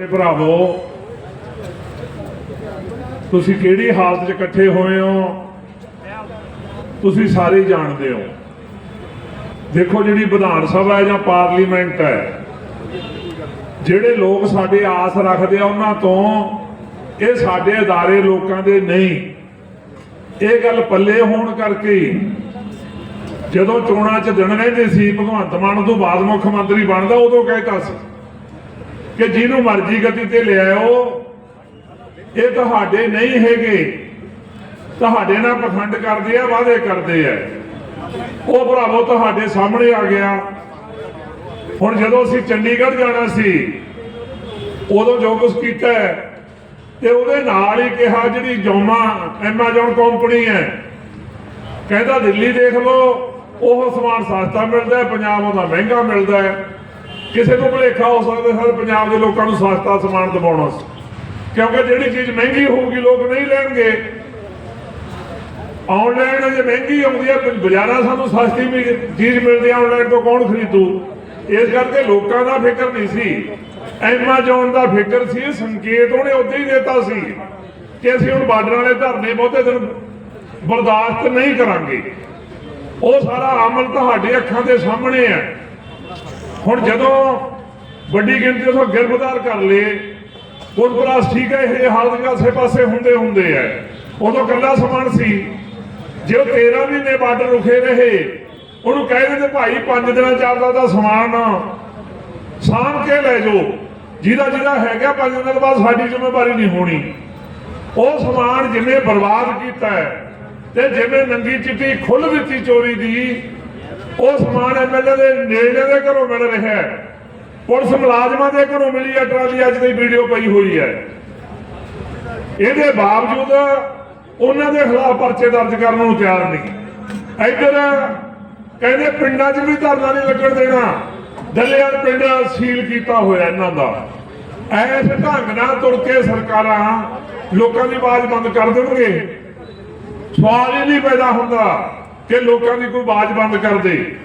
ਭਰਾਵੋ, ਤੁਸੀਂ ਕਿਹੜੀ ਹਾਲਤ 'ਚ ਇਕੱਠੇ ਹੋਏ ਹੋ? ਤੁਸੀਂ ਸਾਰੇ ਜਾਣਦੇ ਹੋ। ਦੇਖੋ ਜਿਹੜੀ ਵਿਧਾਨ ਸਭਾ ਹੈ ਜਾਂ ਪਾਰਲੀਮੈਂਟ ਹੈ, ਜਿਹੜੇ ਲੋਕ ਸਾਡੇ ਆਸ ਰੱਖਦੇ ਆ ਉਹਨਾਂ ਤੋਂ, ਇਹ ਸਾਡੇ ਅਦਾਰੇ ਲੋਕਾਂ ਦੇ ਨਹੀਂ। ਇਹ ਗੱਲ ਪੱਲੇ ਹੋਣ ਕਰਕੇ, ਜਦੋਂ ਚੋਣਾਂ 'ਚ ਦਿਨ ਰਹਿੰਦੇ ਸੀ, ਭਗਵੰਤ ਮਾਨ ਤੋਂ ਬਾਅਦ ਮੁੱਖ ਮੰਤਰੀ ਬਣਦਾ, ਉਦੋਂ ਕਹਿਤਾ ਸੀ। ਕਿ ਜਿਹਨੂੰ ਮਰਜ਼ੀ ਗਤੀ ਤੇ ਲਿਆਓ ਇਹ ਤੁਹਾਡੇ ਨਹੀਂ ਹੈਗੇ। ਤੁਹਾਡੇ ਨਾਲ ਪਖੰਡ ਕਰਦੇ ਆ, ਵਾਅਦੇ ਕਰਦੇ ਆ। ਉਹ ਭਰਾਵੋ, ਤੁਹਾਡੇ ਸਾਹਮਣੇ ਆ ਗਿਆ। ਹੁਣ ਜਦੋਂ ਅਸੀਂ ਚੰਡੀਗੜ੍ਹ ਜਾਣਾ ਸੀ, ਉਦੋਂ ਜੋ ਕੁਝ ਕੀਤਾ ਤੇ ਉਹਦੇ ਨਾਲ ਹੀ ਕਿਹਾ ਜਿਹੜੀ ਜੋਮਾ, ਐਮਾਜ਼ੋਨ ਕੰਪਨੀ ਹੈ, ਕਹਿੰਦਾ ਦਿੱਲੀ ਦੇਖ ਲਓ, ਉਹ ਸਮਾਨ ਸਸਤਾ ਮਿਲਦਾ ਹੈ, ਪੰਜਾਬ ਉਹਦਾ ਮਹਿੰਗਾ ਮਿਲਦਾ ਹੈ। ਕਿਸੇ ਨੂੰ ਭੁਲੇਖਾ ਹੋ ਸਕਦਾ ਸਰ, ਪੰਜਾਬ ਦੇ ਲੋਕਾਂ ਨੂੰ ਸਸਤਾ ਸਮਾਨ ਦਿਵਾਉਣਾ ਸੀ। ਕਿਉਂਕਿ ਜਿਹੜੀ ਚੀਜ਼ ਮਹਿੰਗੀ ਹੋਊਗੀ, ਲੋਕ ਨਹੀਂ ਲੈਣਗੇ। ਆਨਲਾਈਨ ਜੇ ਮਹਿੰਗੀ ਆਉਂਦੀ ਹੈ ਬਾਜ਼ਾਰਾਂ ਸਾਨੂੰ ਸਸਤੀ ਵੀ ਚੀਜ਼ ਮਿਲਦੀ ਹੈ ਆਨਲਾਈਨ ਤੋਂ ਕੌਣ ਖਰੀਦੂ? ਇਸ ਕਰਕੇ ਲੋਕਾਂ ਦਾ ਫਿਕਰ ਨਹੀਂ ਸੀ। ਐਮਾਜ਼ੋਨ ਦਾ ਫਿਕਰ ਸੀ, ਸੰਕੇਤ ਉਹਨੇ ਉਦੋਂ ਹੀ ਦਿੱਤਾ ਸੀ ਕਿ ਅਸੀਂ ਹੁਣ ਬਾਰਡਰ ਵਾਲੇ ਧਰਨੇ ਬਹੁਤੇ ਦਿਨ ਬਰਦਾਸ਼ਤ ਨਹੀਂ ਕਰਾਂਗੇ। ਉਹ ਸਾਰਾ ਅਮਲ ਤੁਹਾਡੇ ਅੱਖਾਂ ਦੇ ਸਾਹਮਣੇ ਹੈ ਹੁਣ ਜਦੋਂ ਵੱਡੀ ਗਿਣਤੀ ਤੋਂ ਗ੍ਰਿਫਤਾਰ ਕਰ ਲਏ ਪੁਲਿਸ ਠੀਕ ਹੈ, ਇਹ ਹਾਲਤ ਆਸੇ ਪਾਸੇ ਹੁੰਦੇ ਹੁੰਦੇ ਐ ਉਦੋਂ ਕੱਲਾ ਸਮਾਨ ਸੀ। ਜੇ ਉਹ 13 ਮਹੀਨੇ ਬਾਰਡਰ ਰੁਕੇ ਰਹੇ, ਉਹਨੂੰ ਕਹਿ ਦਿੰਦੇ, ਭਾਈ 5 ਦਿਨਾਂ ਚੱਲਦਾ ਦਾ ਸਮਾਨ ਸਾਂਭ ਕੇ ਲੈ ਜਾਓ। ਜਿਹਦਾ ਜਿਹਦਾ ਹੈਗਾ 5 ਦਿਨਾਂ ਬਾਅਦ ਸਾਡੀ ਜ਼ਿੰਮੇਵਾਰੀ ਨਹੀਂ ਹੋਣੀ। ਉਹ ਸਮਾਨ ਜਿਵੇਂ ਬਰਬਾਦ ਕੀਤਾ ਤੇ ਜਿਵੇਂ ਨੰਗੀ ਚਿੱਟੀ ਖੁੱਲ ਦਿੱਤੀ ਚੋਰੀ ਦੀ ਉਹ ਸਮਾਨ ਐਮਐਲਏ ਦੇ ਨੇੜੇ ਦੇ ਘਰੋਂ ਮਿਲ ਰਿਹਾ ਹੈ। ਪੁਲਿਸ ਮੁਲਾਜ਼ਮਾਂ ਦੇ ਘਰੋਂ ਮਿਲੀ ਹੈ ਟਰਾਲੀ ਅੱਜ ਦੀ ਵੀਡੀਓ ਪਈ ਹੋਈ ਹੈ। ਇਹਦੇ ਬਾਵਜੂਦ ਉਹਨਾਂ ਦੇ ਖਿਲਾਫ ਪਰਚੇ ਦਰਜ ਕਰਨ ਨੂੰ ਤਿਆਰ ਨਹੀਂ। ਇੱਧਰ ਕਹਿੰਦੇ ਪਿੰਡਾਂ 'ਚ ਵੀ ਧਰਨਾ ਨਹੀਂ ਲੱਗਣ ਦੇਣਾ। ਦਲਿਆਲ ਪਿੰਡ ਸੀਲ ਕੀਤਾ ਹੋਇਆ ਇਹਨਾਂ ਦਾ। ਐਸ ਢੰਗ ਨਾਲ ਤੁਰ ਕੇ ਸਰਕਾਰਾਂ ਲੋਕਾਂ ਦੀ ਆਵਾਜ਼ ਬੰਦ ਕਰ ਦੇਣਗੇ। ਸਵਾਲ ਹੀ ਨਹੀਂ ਪੈਦਾ ਹੁੰਦਾ। ਕਿ ਲੋਕਾਂ ਦੀ ਕੋਈ ਆਵਾਜ਼ ਬੰਦ ਕਰ ਦੇ।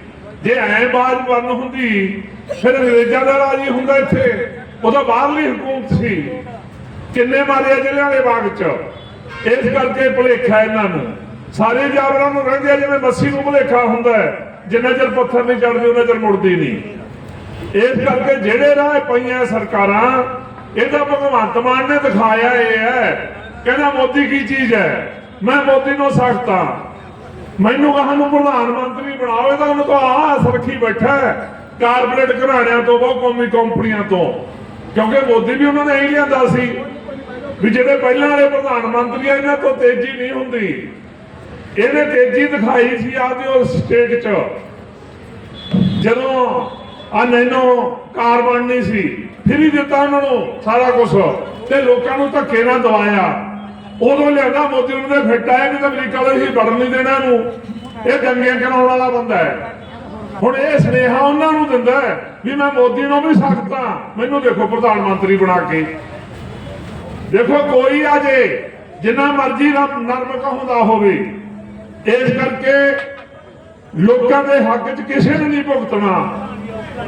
ਜੇ ਐ ਆਵਾਜ਼ ਬੰਦ ਹੁੰਦੀ, ਫਿਰ ਅੰਗਰੇਜ਼ਾਂ ਦਾ ਰਾਜ ਹੀ ਹੁੰਦਾ ਇੱਥੇ। ਉਦੋਂ ਬਾਹਰਲੀ ਹਕੂਮਤ ਸੀ। ਕਿੰਨੇ ਮਾਰੇ ਜ਼ਿਲ੍ਹੇ ਵਾਲੇ ਬਾਗ ਚ? ਇਸ ਕਰਕੇ ਭੁਲੇਖਾ ਇਹਨਾਂ ਨੂੰ। ਸਾਰੇ ਜਾਬਰਾਂ ਨੂੰ ਰਹਿੰਦੇ ਜਿਵੇਂ ਮੱਸੀ ਨੂੰ ਭੁਲੇਖਾ ਹੁੰਦਾ ਜਿੰਨਾ ਚਿਰ ਪੱਥਰ ਨਹੀਂ ਚੜਦੇ ਉਹਨਾਂ ਚਿਰ ਮੁੜਦੀ ਨਹੀਂ। ਇਸ ਕਰਕੇ ਜਿਹੜੇ ਰਾਹ ਪਈਆਂ ਸਰਕਾਰਾਂ, ਇਹਦਾ ਭਗਵੰਤ ਮਾਨ ਨੇ ਦਿਖਾਇਆ ਇਹ ਹੈ। ਕਹਿੰਦਾ, ਮੋਦੀ ਕੀ ਚੀਜ਼ ਹੈ? ਮੈਂ ਮੋਦੀ ਨੂੰ ਸਖਤਾ ਮੈਨੂੰ ਕਹਾਂ ਨੂੰ ਪ੍ਰਧਾਨ ਮੰਤਰੀ ਬਣਾਵੇ ਤਾਂ ਉਹਨੂੰ ਤਾਂ ਆ ਸਰਖੀ ਬੈਠਾ ਹੈ। ਕਾਰਪੋਰੇਟ ਘਰਾਣਿਆਂ ਤੋਂ, ਬਹੁਤ ਕੌਮੀ ਕੰਪਨੀਆਂ ਤੋਂ। ਕਿਉਂਕਿ ਮੋਦੀ ਵੀ ਉਹਨਾਂ ਨੇ ਇਹ ਲਿਆਂਦਾ ਸੀ ਵੀ ਜਿਹੜੇ ਪਹਿਲਾਂ ਵਾਲੇ ਪ੍ਰਧਾਨ ਮੰਤਰੀ ਆ, ਇਹਨਾਂ ਤੋਂ ਤੇਜ਼ੀ ਨਹੀਂ ਹੁੰਦੀ। ਇਹਨੇ ਤੇਜ਼ੀ ਦਿਖਾਈ ਸੀ ਆਪਦੀ ਉਹ ਸਟੇਟ 'ਚ। ਜਦੋਂ ਆ ਨੈਨੋ ਕਾਰ ਬਣਨੀ ਸੀ, ਫਿਰ ਹੀ ਦਿੱਤਾ ਉਹਨਾਂ ਨੂੰ ਸਾਰਾ ਕੁਝ ਤੇ ਲੋਕਾਂ ਨੂੰ ਧੱਕੇ ਨਾਲ ਦਵਾਇਆ। ਉਦੋਂ ਲਿਆਂਦਾ ਮੋਦੀ ਉਹਨਾਂ ਦੇ ਫਿੱਟ ਆਇਆ ਕਿ ਅਮਰੀਕਾ ਵਾਲੇ ਹੀ ਵੜਨ ਨਹੀਂ ਦੇਣਾ ਇਹਨੂੰ। ਇਹ ਦੰਗੀਆਂ ਕਰਾਉਣ ਵਾਲਾ ਬੰਦਾ ਹੈ। ਹੁਣ ਇਹ ਸੁਨੇਹਾ ਉਹਨਾਂ ਨੂੰ ਦਿੰਦਾ ਵੀ ਮੈਂ ਮੋਦੀ ਨੂੰ ਵੀ ਸਖਤਾਂ ਮੈਨੂੰ ਦੇਖੋ ਪ੍ਰਧਾਨ ਮੰਤਰੀ ਬਣਾ ਕੇ। ਦੇਖੋ ਕੋਈ ਆ ਜੇ ਜਿੰਨਾ ਮਰਜ਼ੀ ਰੱਬ ਨਰਮ ਕਹੁੰਦਾ ਹੋਵੇ, ਇਸ ਕਰਕੇ ਲੋਕਾਂ ਦੇ ਹੱਕ 'ਚ ਕਿਸੇ ਨੇ ਨਹੀਂ ਭੁਗਤਣਾ।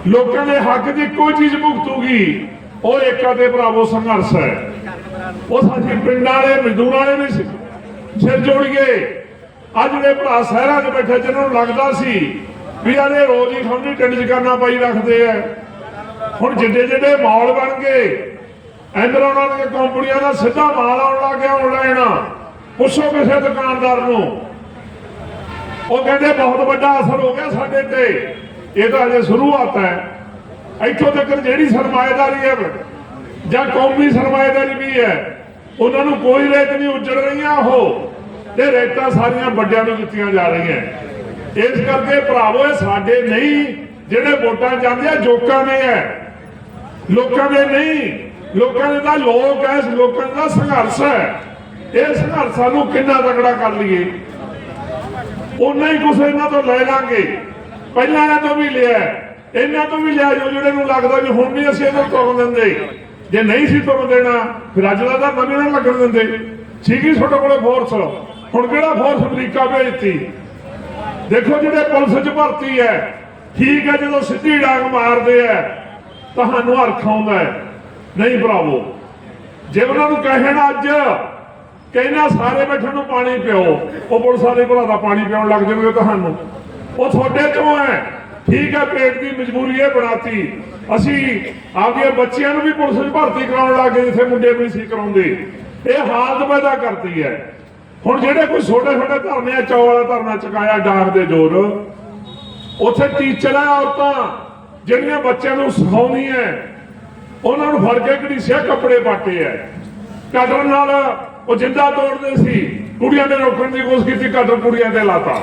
ਲੋਕਾਂ ਦੇ ਹੱਕ 'ਚ ਇੱਕੋ ਚੀਜ਼ ਭੁਗਤੂਗੀ। ਉਹ ਏਕਾ ਦੇ ਭਰਾਵੋ ਸੰਘਰਸ਼ ਹੈ। ਉਹ ਸਾਡੀ ਪਿੰਡਾਂ ਵਾਲੇ, ਮਜ਼ਦੂਰਾਂ ਵਾਲੇ ਨਹੀਂ ਸੀ। ਸਿਰ ਜੋੜੀਏ। ਅੱਜ ਦੇ ਭਰਾ ਸ਼ਹਿਰਾਂ 'ਚ ਬੈਠੇ ਜਿਹਨਾਂ ਨੂੰ ਲੱਗਦਾ ਸੀ ਵੀ ਆਲੇ ਰੋਜ਼ ਹੀ ਖੌਣੀ ਟਿੰਡ 'ਚ ਕਰਨਾ ਪਾਈ ਰੱਖਦੇ ਆ। ਹੁਣ ਜਿੱਡੇ ਜਿੱਡੇ ਮਾਲ ਬਣ ਗਏ ਇੰਦਰ ਉਹਨਾਂ ਦੀਆਂ ਕੰਪਨੀਆਂ ਦਾ ਸਿੱਧਾ ਮਾਲ ਆਉਣ ਲੱਗ ਗਿਆ ਆਨਲਾਈਨ ਪੁੱਛੋ ਕਿਸੇ ਦੁਕਾਨਦਾਰ ਨੂੰ। ਉਹ ਕਹਿੰਦੇ, ਬਹੁਤ ਵੱਡਾ ਅਸਰ ਹੋ ਗਿਆ ਸਾਡੇ ਤੇ। ਇਹ ਤਾਂ ਅਜੇ ਸ਼ੁਰੂਆਤ ਹੈ। ਇੱਥੋਂ ਤੱਕ ਜਿਹੜੀ ਸਰਮਾਏਦਾਰੀ ਹੈ, ਜਾਂ ਕੌਮੀ ਸਰਮਾਏਦਾਰੀ ਵੀ ਹੈ, ਉਹਨਾਂ ਨੂੰ ਕੋਈ ਰੇਤ ਨਹੀਂ ਉੱਜੜ ਰਹੀਆਂ ਉਹ। ਤੇ ਰੇਤਾਂ ਸਾਰੀਆਂ ਵੱਡਿਆਂ ਨੂੰ ਦਿੱਤੀਆਂ ਜਾ ਰਹੀਆਂ। ਇਸ ਕਰਕੇ ਭਰਾਵੋ, ਇਹ ਸਾਡੇ ਨਹੀਂ, ਜਿਹੜੇ ਵੋਟਾਂ ਜਾਂਦੇ ਆ, ਜੋਕਾਂ ਦੇ ਹੈ। ਲੋਕਾਂ ਦੇ ਨਹੀਂ, ਲੋਕਾਂ ਦੇ ਤਾਂ ਲੋਕ ਐ ਲੋਕਾਂ ਦਾ ਸੰਘਰਸ਼ ਹੈ। ਇਹ ਸੰਘਰਸ਼ਾਂ ਨੂੰ ਕਿੰਨਾ ਤਕੜਾ ਕਰ ਲਈਏ? ਉਹਨਾਂ ਹੀ ਕੁਛ ਇਹਨਾਂ ਤੋਂ ਲੈ ਲਾਂਗੇ। ਪਹਿਲਾਂ ਇਹਨਾਂ ਤੋਂ ਵੀ ਲਿਆ ਇਹਨਾਂ ਤੋਂ ਵੀ ਲਿਆ ਜੋ ਜਿਹੜੇ ਨੂੰ ਲੱਗਦਾ ਵੀ ਹੁਣ ਨਹੀਂ ਅਸੀਂ ਇਹਨਾਂ ਤੋਂ ਦਿੰਦੇ। ਜੇ ਨਹੀਂ ਸੀ ਤੁਰਨ ਦੇਣਾ, ਫਿਰ ਅੱਜ ਦਾ ਤਾਂ ਨਵੇਂ ਨਾਲ ਲੱਗਣ ਦਿੰਦੇ। ਸੀਗੀ ਤੁਹਾਡੇ ਕੋਲੇ ਫੋਰਸ ਹੁਣ ਕਿਹੜਾ ਫੋਰਸ ਅਮਰੀਕਾ ਭੇਜਤੀ ਦੇਖੋ ਜਿਹੜੇ ਪੁਲਿਸ 'ਚ ਭਰਤੀ ਹੈ, ਠੀਕ ਹੈ, ਜਦੋਂ ਸਿੱਧੀ ਡਾਂਗ ਮਾਰਦੇ ਆ ਤੁਹਾਨੂੰ ਹਰਖ ਆਉਂਦਾ ਨਹੀਂ ਭਰਾਵੋ, ਜੇ ਉਹਨਾਂ ਨੂੰ ਕਹਿਣ ਅੱਜ, ਕਿ ਇਹਨਾਂ ਸਾਰੇ ਬੈਠਣ ਨੂੰ ਪਾਣੀ ਪਿਓ, ਉਹ ਪੁਲਿਸ ਵਾਲੇ ਭਲਾ ਦਾ ਪਾਣੀ ਪਿਉਣ ਲੱਗ ਜਾਣਗੇ ਤੁਹਾਨੂੰ। ਉਹ ਤੁਹਾਡੇ ਚੋਂ ਹੈ। ਠੀਕ ਹੈ, ਪੇਟ ਦੀ ਮਜਬੂਰੀ ਇਹ ਬਣਾਤੀ। ਅਸੀਂ ਆਪਦੇ ਬੱਚਿਆਂ ਨੂੰ ਵੀ ਪੁਲਿਸ ਵਿੱਚ ਭਰਤੀ ਕਰਾਉਣ ਲੱਗ ਗਏ, ਜਿੱਥੇ ਮੁੰਡੇ ਵੀ ਸੀ ਕਰਾਉਂਦੇ। ਇਹ ਹਾਲਤ ਪੈਦਾ ਕਰਤੀ ਹੈ। ਹੁਣ ਜਿਹੜੇ ਕੋਈ ਛੋਟੇ ਛੋਟੇ ਧਰਨੇ ਆ ਚੌ ਵਾਲਾ ਧਰਨਾ ਚੁਕਾਇਆ ਡਾਂਗ ਦੇ ਜ਼ੋਰ। ਉੱਥੇ ਟੀਚਰਾਂ ਔਰਤਾਂ, ਜਿਹੜੀਆਂ ਬੱਚਿਆਂ ਨੂੰ ਸਿਖਾਉਂਦੀਆਂ ਉਹਨਾਂ ਨੂੰ ਫੜ ਕੇ ਘੜੀਸਿਆ ਕੱਪੜੇ ਪਾਟੇ ਐ ਕਟਰ ਨਾਲ ਉਹ ਜਿੰਦਾ ਤੋੜਦੇ ਸੀ। ਕੁੜੀਆਂ ਨੇ ਰੋਕਣ ਦੀ ਕੋਸ਼ਿਸ਼ ਕੀਤੀ ਕਟਰ ਕੁੜੀਆਂ ਤੇ ਲਾਤਾ।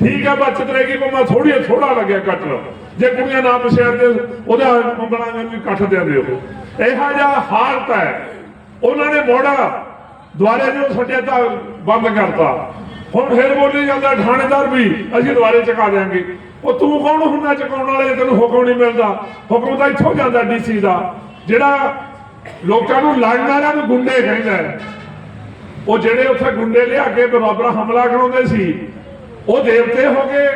ਠੀਕ ਹੈ ਬਚਤ ਰਹੇਗੀ ਪਰ ਮੈਂ ਥੋੜੀ ਥੋੜਾ ਲੱਗਿਆ ਕੱਟ ਲਓ। ਜੇ ਕੁੜੀਆਂ ਨਾ ਪਛਾਣ ਤੇ ਉਹਦਾ ਮੰਗਣਾ ਨੇ ਵੀ ਕੱਟ ਦਿੰਦੇ ਉਹ। ਇਹੋ ਜਿਹਾ ਹਾਲਤ ਹੈ। ਉਹਨਾਂ ਨੇ ਮੋੜਾ ਦੁਆਰੇ ਨੂੰ ਛੱਡਿਆ ਤਾਂ ਬੰਦ ਕਰਤਾ। ਹੁਣ ਫਿਰ ਬੋਲੀ ਜਾਂਦਾ ਥਾਣੇਦਾਰ ਵੀ ਅਸੀਂ ਦੁਆਰੇ ਚਕਾ ਦਿਆਂਗੇ। ਉਹ ਤੂੰ ਕੌਣ ਹੁੰਦਾ ਚਕਾਉਣ ਵਾਲੇ? ਤੈਨੂੰ ਹੁਕਮ ਨਹੀਂ ਮਿਲਦਾ। ਹੁਕਮ ਤਾਂ ਇੱਥੋਂ ਜਾਂਦਾ ਡੀਸੀ ਦਾ। ਜਿਹੜਾ ਲੋਕਾਂ ਨੂੰ ਲੜਨ ਵਾਲਿਆਂ ਨੂੰ ਗੁੰਡੇ ਕਹਿੰਦਾ ਉਹ ਜਿਹੜੇ ਉੱਥੇ ਗੁੰਡੇ ਲਿਆ ਕੇ ਬਰਾਬਰ ਹਮਲਾ ਕਰਾਉਂਦੇ ਸੀ ਉਹ ਦੇਵਤੇ ਹੋ ਗਏ,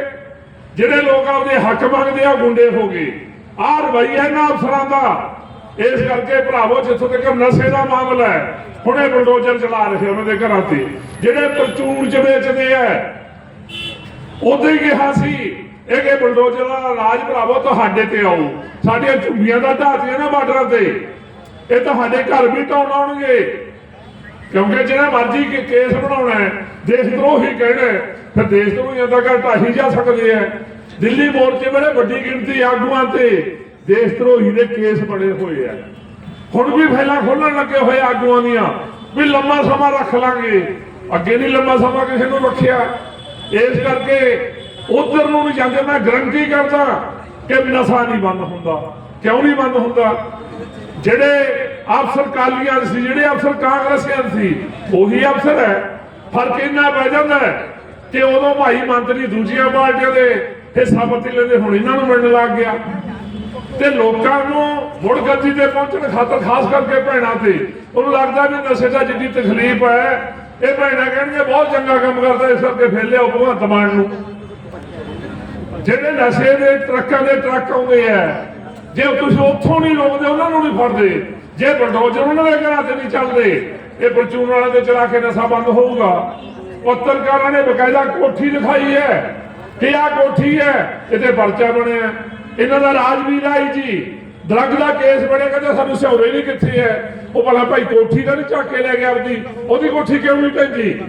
ਜਿਹੜੇ ਲੋਕ ਆਪਦੇ ਹੱਕ ਮੰਗਦੇ ਆ, ਗੁੰਡੇ ਹੋ ਗਏ। ਆਹ ਰਵਈਆ ਇਹਨਾਂ ਅਫਸਰਾਂ ਦਾ। ਇਸ ਕਰਕੇ ਭਰਾਵੋ, ਜਿੱਥੋਂ ਤੱਕ ਨਸ਼ੇ ਦਾ ਮਾਮਲਾ ਹੈ, ਹੁਣੇ ਬਲਡੋਜ਼ਰ ਚਲਾ ਰਹੇ ਉਹਨਾਂ ਦੇ ਘਰਾਂ ਤੇ। ਜਿਹੜੇ ਪਰਚੂਨ ਚ ਵੇਚਦੇ ਆ ਉਦੋਂ ਕਿਹਾ ਸੀ, ਇਹ ਕਿ ਬਲਡੋਜ਼ਰ ਦਾ ਰਾਜ ਭਰਾਵੋ, ਤੁਹਾਡੇ ਤੇ ਆਊ। ਸਾਡੀਆਂ ਝੁੱਗੀਆਂ ਦਾ ਢਾਤੀਆਂ ਨਾ ਬਾਰਡਰਾਂ ਤੇ। ਇਹ ਤੁਹਾਡੇ ਘਰ ਵੀ ਢਾਉਣ ਆਉਣਗੇ ਕਿਉਂਕਿ ਜਿਹੜਾ ਮਰਜ਼ੀ ਕੇ ਕੇਸ ਬਣਾਉਣਾ ਹੈ ਦੇਸ਼ ਹੀ ਕਹਿਣਾ ਹੈ, ਫਿਰ ਦੇਸ਼ ਦਰੋਹੀਆਂ ਦਾ ਘਰ ਢਾਹੀ ਜਾ ਸਕਦੇ ਆ ਦਿੱਲੀ ਮੋਰਚੇ ਬੜੇ ਵੱਡੀ ਗਿਣਤੀ ਆਗੂਆਂ ਤੇ ਦੇਸ਼ ਦਰੋਹੀ ਦੇ ਕੇਸ ਬਣੇ ਹੋਏ ਆ। ਹੁਣ ਵੀ ਫੈਲਾ ਖੋਲਣ ਲੱਗੇ ਹੋਏ ਆਗੂਆਂ ਦੀਆਂ ਵੀ ਲੰਮਾ ਸਮਾਂ ਰੱਖ ਲਾਂਗੇ। ਅੱਗੇ ਨਹੀਂ ਲੰਮਾ ਸਮਾਂ ਕਿਸੇ ਨੂੰ ਰੱਖਿਆ। ਇਸ ਕਰਕੇ ਉਧਰ ਨੂੰ ਨਹੀਂ ਜਾਂਦੇ। ਮੈਂ ਗਰੰਟੀ ਕਰਦਾ ਕਿ ਨਸ਼ਾ ਨਹੀਂ ਬੰਦ ਹੁੰਦਾ। ਕਿਉਂ ਨਹੀਂ ਬੰਦ ਹੁੰਦਾ? ਜਿਹੜੇ ਅਫਸਰ ਕਾਲੀਆਂ ਸੀ, ਜਿਹੜੇ ਅਫਸਰ ਕਾਂਗਰਸੀਆਂ ਸੀ, ਉਹੀ ਅਫਸਰ ਹੈ। ਫ਼ਰਕ ਇੰਨਾ ਪੈ ਜਾਂਦਾ ਕਿ ਉਦੋਂ ਭਾਈ ਮੰਤਰੀ ਦੂਜੀਆਂ ਪਾਰਟੀਆਂ ਦੇ ਹਿੱਸਾ ਪੱਤੀ ਲੈਂਦੇ, ਹੁਣ ਇਹਨਾਂ ਨੂੰ ਮਿਲਣ ਲੱਗ ਗਿਆ। ਤੇ ਲੋਕਾਂ ਨੂੰ ਮੁੜ ਗੱਦੀ ਤੇ ਪਹੁੰਚਣ ਖਾਤਰ ਖਾਸ ਕਰਕੇ ਭੈਣਾਂ ਤੇ, ਉਹਨੂੰ ਲੱਗਦਾ ਵੀ ਨਸ਼ੇ ਦਾ ਜਿੱਡੀ ਤਕਲੀਫ ਹੈ। ਇਹ ਭੈਣਾਂ ਕਹਿਣਗੇ ਬਹੁਤ ਚੰਗਾ ਕੰਮ ਕਰਦਾ, ਇਸ ਕਰਕੇ ਫੇਲੇ ਭਗਵੰਤ ਮਾਨ ਨੂੰ। ਜਿਹੜੇ ਨਸ਼ੇ ਦੇ ਟਰੱਕਾਂ ਦੇ ਟਰੱਕ ਆਉਂਦੇ ਆ ਜੇ ਤੁਸੀਂ ਉੱਥੋਂ ਨਹੀਂ ਰੋਕਦੇ, ਉਹਨਾਂ ਨੂੰ ਨਹੀਂ ਫੜਦੇ। ਜੇ ਬਲਡੋਜ਼ਰ ਉਹਨਾਂ ਦੇ ਘਰਾਂ ਤੇ ਨਹੀਂ ਚੱਲਦੇ, ਇਹ ਪਰਚੂਨ ਵਾਲਿਆਂ ਦੇ ਚਲਾ ਕੇ ਨਸ਼ਾ ਬੰਦ ਹੋਊਗਾ। ਪੱਤਰਕਾਰਾਂ ਨੇ ਬਕਾਇਦਾ ਕੋਠੀ ਦਿਖਾਈ ਹੈ। ਕਿ ਆਹ ਕੋਠੀ ਹੈ? ਇਹਦੇ ਪਰਚਾ ਬਣਿਆ। ਇਹਨਾਂ ਦਾ ਰਾਜਵੀਰ ਆਈ ਜੀ। ਡਰੱਗ ਦਾ ਕੇਸ ਬਣਿਆ, ਕਹਿੰਦੇ ਸਾਨੂੰ ਸਿਹੌਰੇ ਨਹੀਂ ਕਿੱਥੇ ਹੈ। ਉਹ ਭਲਾ ਭਾਈ ਕੋਠੀ ਦਾ ਨਹੀਂ ਚੱਕ ਕੇ ਲੈ ਗਿਆ ਆਪਦੀ। ਉਹਦੀ ਕੋਠੀ ਕਿਉਂ ਨਹੀਂ ਭੇਜੀ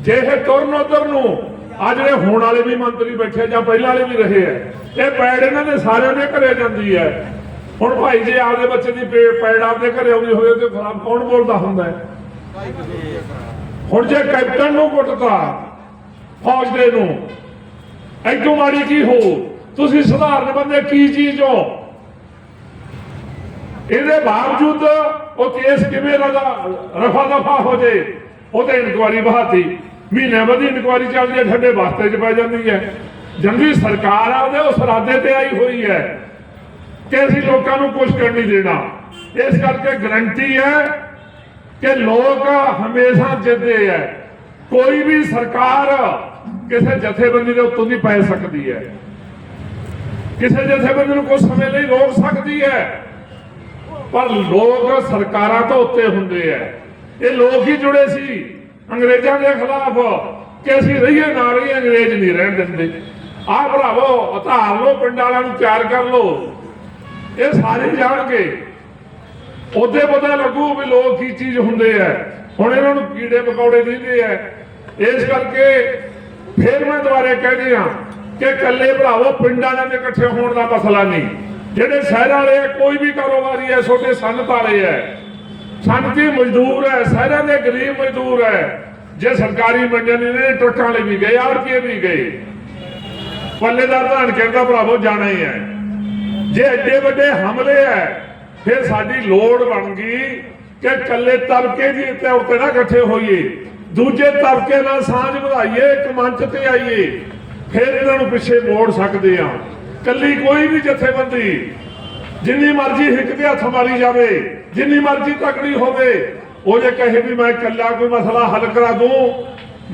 ਜੇ ਇਹ ਤੁਰਨ ਉਧਰ ਨੂੰ ਆ ਜਿਹੜੇ ਹੋਣ ਵਾਲੇ ਵੀ ਮੰਤਰੀ ਬੈਠੇ ਜਾਂ ਪਹਿਲਾਂ ਵਾਲੇ ਵੀ ਰਹੇ ਆ, ਇਹ ਪੈੜ ਇਹਨਾਂ ਦੇ ਸਾਰਿਆਂ ਦੇ ਘਰੇ ਜਾਂਦੀ ਹੈ ਹੁਣ ਭਾਈ ਜੇ ਆਪਦੇ ਬੱਚੇ ਦੀ ਪੈੜ ਆਪਦੇ ਘਰੇ ਆਉਂਦੀ ਹੋਵੇ ਤੇ ਖਰਾਬ ਕੌਣ ਬੋਲਦਾ ਹੁੰਦਾ ਹੁਣ ਜੇ ਕੈਪਟਨ ਨੂੰ ਕੁੱਟਤਾ, ਫੌਜ ਦੇ ਨੂੰ, ਐਦੋਂ ਮਾੜੀ ਕੀ ਹੋ? ਤੁਸੀਂ ਸਧਾਰਨ ਬੰਦੇ ਕੀ ਚੀਜ਼ ਹੋ? ਇਹਦੇ ਬਾਵਜੂਦ ਉਹ ਕੇਸ ਕਿਵੇਂ ਰਫਾ ਦਫਾ ਹੋ ਜੇ ਉਹਦੇ ਇਨਕੁਆਰੀ ਬਹਾਤੀ। ਮਹੀਨੇ ਬਾਅਦ ਇਨਕੁਆਰੀ ਚੱਲਦੀ ਹੈ, ਠੰਡੇ ਵਾਸਤੇ ਚ ਪੈ ਜਾਂਦੀ ਹੈ। ਜੰਗੀ ਸਰਕਾਰ ਆ ਉਹਦੇ ਉਸ ਇਰਾਦੇ ਤੇ ਆਈ ਹੋਈ ਹੈ ਕਿ ਅਸੀਂ ਲੋਕਾਂ ਨੂੰ ਕੁਝ ਕਰਨ ਨਹੀਂ ਦੇਣਾ। ਇਸ ਕਰਕੇ ਗਰੰਟੀ ਹੈ ਕਿ ਲੋਕ ਹਮੇਸ਼ਾ ਜਿੱਤਦੇ ਹੈ। ਕੋਈ ਵੀ ਸਰਕਾਰ ਕਿਸੇ ਜਥੇਬੰਦੀ ਦੇ ਉੱਤੋਂ ਨਹੀਂ ਪੈ ਸਕਦੀ ਹੈ। ਕਿਸੇ ਜਥੇਬੰਦੀ ਨੂੰ ਕੁਝ ਸਮੇਂ ਲਈ ਰੋਕ ਸਕਦੀ ਹੈ। ਪਰ ਲੋਕ ਸਰਕਾਰਾਂ ਤੋਂ ਉੱਤੇ ਹੁੰਦੇ ਐ ਇਹ ਲੋਕ ਹੀ ਜੁੜੇ ਸੀ। ਅੰਗਰੇਜ਼ਾਂ ਦੇ ਖਿਲਾਫ ਕਿ ਅਸੀਂ ਰਹੀਏ ਨਾ ਰਹੀਏ ਅੰਗਰੇਜ਼ ਨਹੀਂ ਰਹਿਣ ਦਿੰਦੇ। ਆਹ ਭਰਾਵੋ ਉਤਾਰ ਲਓ, ਪਿੰਡ ਵਾਲਿਆਂ ਨੂੰ ਤਿਆਰ ਕਰ ਲਓ। ਇਹ ਸਾਰੇ ਜਾਣਗੇ। ਉਹਦੇ ਪਤਾ ਲੱਗੂ ਵੀ ਲੋਕ ਕੀ ਚੀਜ਼ ਹੁੰਦੇ ਐ ਹੁਣ ਇਹਨਾਂ ਨੂੰ ਕੀੜੇ ਪਕੌੜੇ ਦਿੰਦੇ ਐ ਇਸ ਕਰਕੇ ਫੇਰ ਮੈਂ ਦੁਬਾਰੇ ਕਹਿੰਦੇ ਆ ਕਿ ਇਕੱਲੇ ਭਰਾਵੋ, ਪਿੰਡਾਂ ਦੇ ਇਕੱਠੇ ਹੋਣ ਦਾ ਮਸਲਾ ਨਹੀਂ। ਜਿਹੜੇ ਸ਼ਹਿਰ ਵਾਲੇ ਆ, ਕੋਈ ਵੀ ਕਾਰੋਬਾਰੀ ਐ ਛੋਟੇ ਸੰਨਤ ਵਾਲੇ ਐ ਸੰਨਤੀ ਮਜ਼ਦੂਰ ਹੈ? ਸ਼ਹਿਰਾਂ ਦੇ ਗਰੀਬ ਮਜ਼ਦੂਰ ਐ ਜੇ ਸਰਕਾਰੀ ਮੰਡੀਆਂ ਨੇ ਟਰੱਕਾਂ ਵਾਲੇ ਵੀ ਗਏ, ਆੜਤੀਏ ਵੀ ਗਏ। ਪੱਲੇਦਾਰ ਧਾਨ ਕਹਿੰਦਾ ਭਰਾਵੋ, ਜਾਣਾ ਹੀ ਹੈ। ਜੇ ਐਡੇ ਵੱਡੇ ਹਮਲੇ ਐ ਫਿਰ ਸਾਡੀ ਲੋੜ ਬਣ ਗਈ ਕਿ ਕੱਲੇ ਤਬਕੇ ਦੀ ਤੇ ਉੱਤੇ ਨਾ ਇਕੱਠੇ ਹੋਈਏ। ਦੂਜੇ ਤਬਕੇ ਨਾਲ ਸਾਂਝ ਵਧਾਈਏ, ਇੱਕ ਮੰਚ ਤੇ ਆਈਏ। ਫਿਰ ਇਹਨਾਂ ਨੂੰ ਪਿੱਛੇ ਮੋੜ ਸਕਦੇ ਆ ਕੱਲੀ ਕੋਈ ਵੀ ਜਥੇਬੰਦੀ, ਜਿੰਨੀ ਮਰਜ਼ੀ ਹਿੱਕ ਦੇ ਹੱਥ ਮਾਰੀ ਜਾਵੇ ਜਿੰਨੀ ਮਰਜ਼ੀ ਤਕੜੀ ਹੋਵੇ ਉਹ ਜੇ ਕਹੇ ਵੀ ਮੈਂ ਇਕੱਲਾ ਕੋਈ ਮਸਲਾ ਹੱਲ ਕਰਾ ਦੂੰ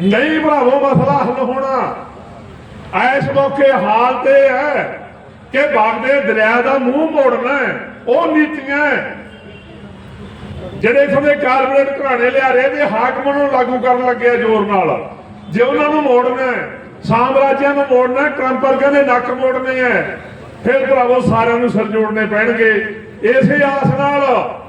ਨਹੀਂ ਭਰਾਵੋ ਮਸਲਾ ਹੱਲ ਹੋਣਾ। ਐਸ ਮੌਕੇ ਹਾਲ ਤੇ ਹੈ ਕਿ ਬਾਗਦੇ ਦਰਿਆ ਦਾ ਮੂੰਹ ਮੋੜਨਾ ਉਹ ਨੀਤੀਆਂ ਜਿਹੜੇ ਇਥੋਂ ਦੇ ਕਾਰਪੋਰੇਟ ਘਰਾਣੇ ਲਿਆ ਰਹੇ ਤੇ ਹਾਕਮਾਂ ਨੂੰ ਲਾਗੂ ਕਰਨ ਲੱਗਿਆ ਜ਼ੋਰ ਨਾਲ। ਜੇ ਉਹਨਾਂ ਨੂੰ ਮੋੜਨਾ ਸਾਮਰਾਜਿਆਂ ਨੂੰ ਮੋੜਨਾ ਹੈ, ਟਰੰਪ ਵਰਗਿਆਂ ਦੇ ਨੱਕ ਮੋੜਨੇ ਹੈ ਫਿਰ ਭਰਾਵੋ ਸਾਰਿਆਂ ਨੂੰ ਸਿਰ ਜੋੜਨੇ ਪੈਣਗੇ। ਇਸੇ ਆਸ ਨਾਲ